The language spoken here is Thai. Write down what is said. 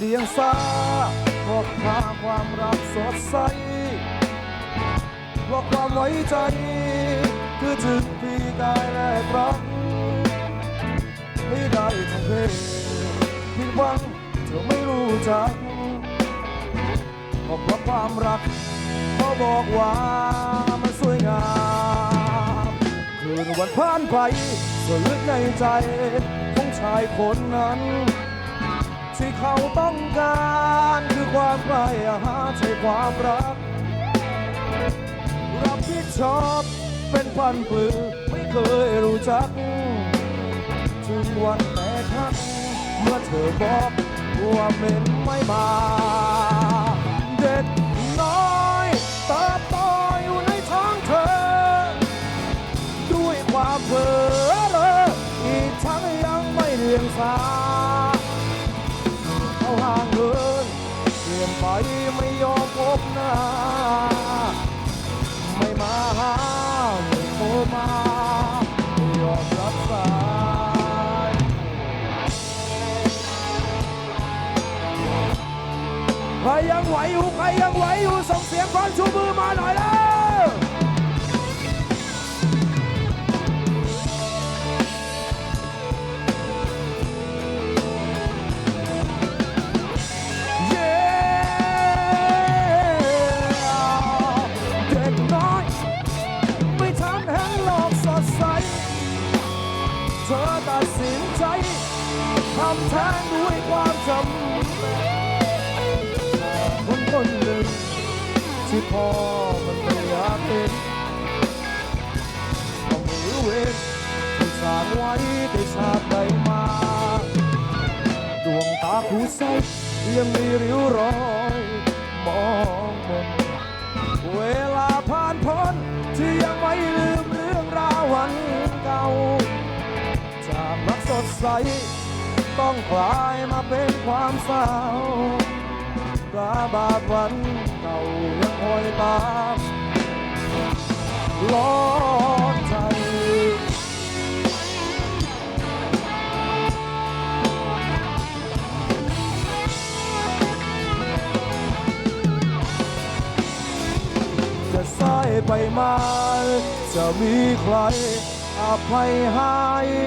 เดียงสาพบพาความรักสดใสพราความไว้ใจ คือถึงพี่กายแลกรักไม่ได้ทั้งเพศผิดหวังเธอไม่รู้จักเพราะความรักเขาบอกว่ามันสวยงามคืนวันผ่านไปส่วนลึกในใจของชายคนนั้น ที่เขาต้องการคือความใกล้หาใช่ความรัก รับผิดชอบเป็นพันปือไม่เคยรู้จัก ถึงวันแตกหักเมื่อเธอบอกว่าเมนไม่มา เด็กน้อยเติบโตอยู่ในท้องเธอ ด้วยความเพ้อเรออีกทั้งยังไม่เรียงสาเขา ไปไม่ยอมพบหน้า ไม่มาหาไม่โทรมาไม่ยอมรับสายใครยังไหวอยู่ใครยังไหวอยู่ส่งเทำแทนด้วยความจำคนคนหนึ่งที่พอมันไม่อยากเห็นต้องมือเวทที่สร้างไว้ได้ชาติใดมา ดวงตาผู้ใสยังมีริ้วรอยมองมนเวลาผ่านพ้นที่ยังไม่ลืมเรื่องราววันเก่าจากรักสดใส ต้องกลายมาเป็นความเศร้าตราบาปวันเก่ายังคอยตามร้อนใจจะสายไปมาจะมีใครอภัยให้